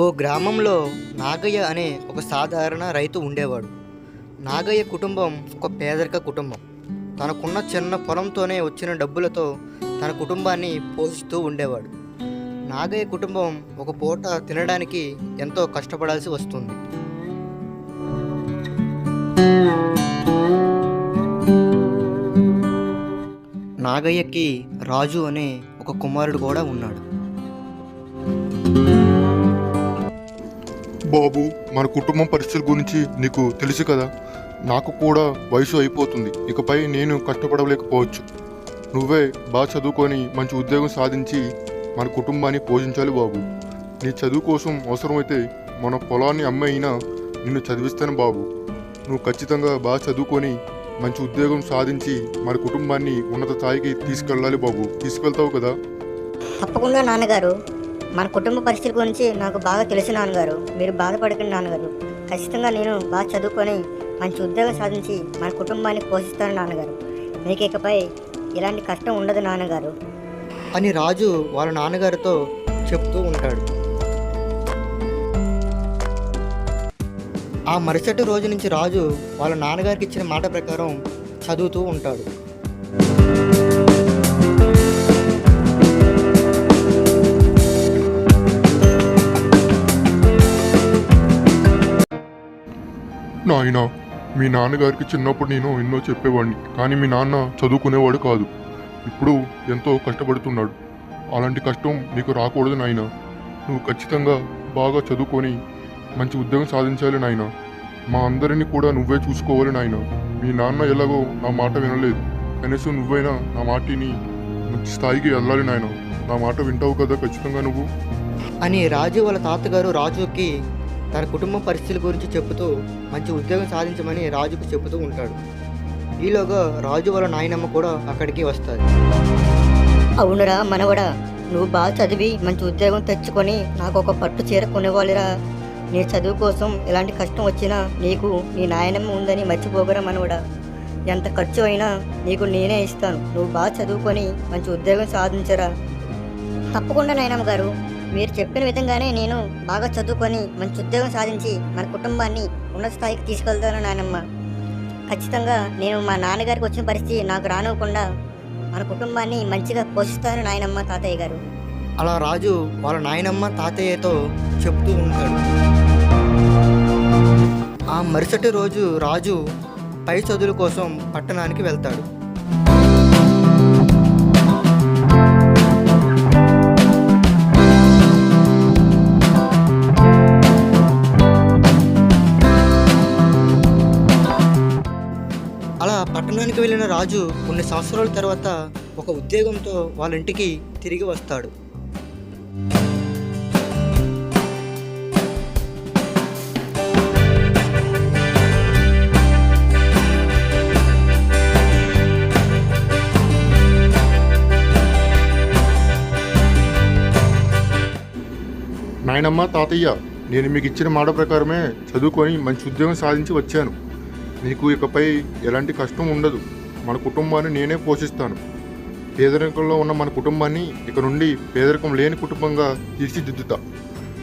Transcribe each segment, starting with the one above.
ఓ గ్రామంలో నాగయ్య అనే ఒక సాధారణ రైతు ఉండేవాడు. నాగయ్య కుటుంబం ఒక పేదరిక కుటుంబం. తనకున్న చిన్న పొలంతోనే వచ్చిన డబ్బులతో తన కుటుంబాన్ని పోషిస్తూ ఉండేవాడు. నాగయ్య కుటుంబం ఒక పూట తినడానికి ఎంతో కష్టపడాల్సి వస్తుంది. నాగయ్యకి రాజు అనే ఒక కుమారుడు కూడా ఉన్నాడు. బాబు మన కుటుంబం పరిస్థితుల గురించి నీకు తెలుసు కదా. నాకు కూడా వయసు అయిపోతుంది. ఇకపై నేను కష్టపడలేకపోవచ్చు. నువ్వే బాగా చదువుకొని మంచి ఉద్యోగం సాధించి మన కుటుంబాన్ని పోషించాలి బాబు. నీ చదువు కోసం అవసరమైతే మన పొలాన్ని అమ్మైనా నిన్ను చదివిస్తాను బాబు. నువ్వు ఖచ్చితంగా బాగా చదువుకొని మంచి ఉద్యోగం సాధించి మన కుటుంబాన్ని ఉన్నత స్థాయికి తీసుకెళ్ళాలి బాబు. తీసుకెళ్తావు కదా? తప్పకుండా నాన్నగారు. మన కుటుంబ పరిస్థితి గురించి నాకు బాగా తెలుసు నాన్నగారు. మీరు బాధపడకండి నాన్నగారు. ఖచ్చితంగా నేను బాగా చదువుకొని మంచి ఉద్యోగం సాధించి మన కుటుంబాన్ని పోషిస్తాను నాన్నగారు. మీకు ఇకపై ఇలాంటి కష్టం ఉండదు నాన్నగారు. అని రాజు వాళ్ళ నాన్నగారితో చెప్తూ ఉంటాడు. ఆ మరుసటి రోజు నుంచి రాజు వాళ్ళ నాన్నగారికి ఇచ్చిన మాట ప్రకారం చదువుతూ ఉంటాడు. నాయన మీ నాన్నగారికి చిన్నప్పుడు నేను ఎన్నో చెప్పేవాడిని కానీ మీ నాన్న చదువుకునేవాడు కాదు. ఇప్పుడు ఎంతో కష్టపడుతున్నాడు. అలాంటి కష్టం నీకు రాకూడదు నాయన. నువ్వు ఖచ్చితంగా బాగా చదువుకొని మంచి ఉద్యోగం సాధించాలి నాయన. మా అందరినీ కూడా నువ్వే చూసుకోవాలి నాయన. మీ నాన్న ఎలాగో నా మాట వినలేదు. కనీసం నువ్వైనా నా మాటిని మంచి స్థాయికి వెళ్ళాలి నాయన. నా మాట వింటావు కదా ఖచ్చితంగా నువ్వు? అని రాజు వాళ్ళ తాతగారు రాజుకి తన కుటుంబ పరిస్థితుల గురించి చెబుతూ మంచి ఉద్యోగం సాధించమని రాజుకు చెబుతూ ఉంటాడు. ఈలోగా రాజు వాళ్ళ నాయనమ్మ కూడా అక్కడికి వస్తుంది. అవునురా మనవడా నువ్వు బాగా చదివి మంచి ఉద్యోగం తెచ్చుకొని నాకు ఒక పట్టు చీర కొనివ్వాలిరా. నీ చదువు కోసం ఎలాంటి కష్టం వచ్చినా నీకు నీ నాయనమ్మ ఉందని మర్చిపోగరా మనవడా. ఎంత ఖర్చు అయినా నీకు నేనే ఇస్తాను. నువ్వు బాగా చదువుకొని మంచి ఉద్యోగం సాధించరా. తప్పకుండా నాయనమ్మ గారు. మీరు చెప్పిన విధంగానే నేను బాగా చదువుకొని మంచి ఉద్యోగం సాధించి మన కుటుంబాన్ని ఉన్నత స్థాయికి తీసుకెళ్తాను నాయనమ్మ ఖచ్చితంగా నేను మా నాన్నగారికి వచ్చిన పరిస్థితి నాకు రానివ్వకుండా మన కుటుంబాన్ని మంచిగా పోషిస్తాను నాయనమ్మ తాతయ్య గారు. అలా రాజు వాళ్ళ నాయనమ్మ తాతయ్యతో చెప్తూ ఉంటాడు. ఆ మరుసటి రోజు రాజు పై చదువుల కోసం పట్టణానికి వెళ్తాడు. వెళ్ళిన రాజు కొన్ని సంవత్సరాల తర్వాత ఒక ఉద్యోగంతో వాళ్ళ ఇంటికి తిరిగి వస్తాడు. నాయనమ్మ తాతయ్య నేను మీకు ఇచ్చిన మాట ప్రకారమే చదువుకొని మంచి ఉద్యోగం సాధించి వచ్చాను. నీకు ఇకపై ఎలాంటి కష్టం ఉండదు. మన కుటుంబాన్ని నేనే పోషిస్తాను. పేదరికంలో ఉన్న మన కుటుంబాన్ని ఇక నుండి పేదరికం లేని కుటుంబంగా తీర్చిదిద్దుతా.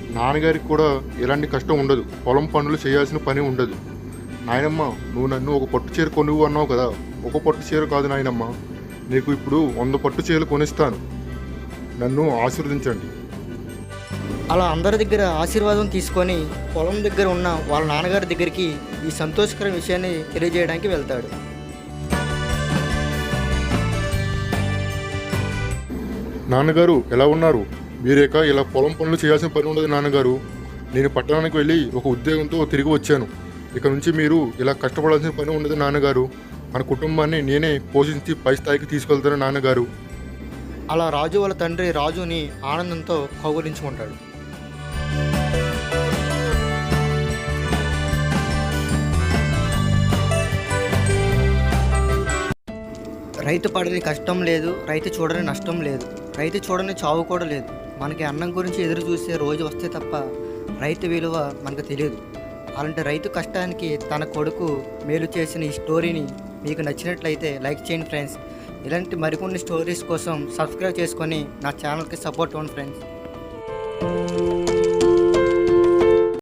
నాన్నగారికి కూడా ఎలాంటి కష్టం ఉండదు. పొలం పనులు చేయాల్సిన పని ఉండదు. నాయనమ్మ నువ్వు నన్ను ఒక పట్టు చీర కొనువు అన్నావు కదా. ఒక పట్టు చీర కాదు నాయనమ్మ. నీకు ఇప్పుడు వంద పట్టు చీరలు కొనిస్తాను. నన్ను ఆశీర్వదించండి. అలా అందరి దగ్గర ఆశీర్వాదం తీసుకొని పొలం దగ్గర ఉన్న వాళ్ళ నాన్నగారి దగ్గరికి ఈ సంతోషకర విషయాన్ని తెలియజేయడానికి వెళ్తాడు. నాన్నగారు ఎలా ఉన్నారు? మీరేక ఇలా పొలం పనులు చేయాల్సిన పని ఉండదు నాన్నగారు. నేను పట్టణానికి వెళ్ళి ఒక ఉద్యోగంతో తిరిగి వచ్చాను. ఇక నుంచి మీరు ఇలా కష్టపడాల్సిన పని ఉండదు నాన్నగారు. మన కుటుంబాన్ని నేనే పోషించి పై స్థాయికి తీసుకెళ్తాను నాన్నగారు. అలా రాజు వాళ్ళ తండ్రి రాజుని ఆనందంతో కౌగులించుకుంటాడు. రైతు పడని కష్టం లేదు రైతు చూడని నష్టం లేదు. రైతు చూడని చావు కూడా లేదు. మనకి అన్నం గురించి ఎదురు చూసే రోజు వస్తే తప్ప రైతు విలువ మనకు తెలియదు. అలాంటి రైతు కష్టానికి తన కొడుకు మేలు చేసిన ఈ స్టోరీని మీకు నచ్చినట్లయితే లైక్ చేయండి ఫ్రెండ్స్. ఇలాంటి మరికొన్ని స్టోరీస్ కోసం సబ్స్క్రైబ్ చేసుకొని నా ఛానల్కి సపోర్ట్ ఇవ్వండి ఫ్రెండ్స్.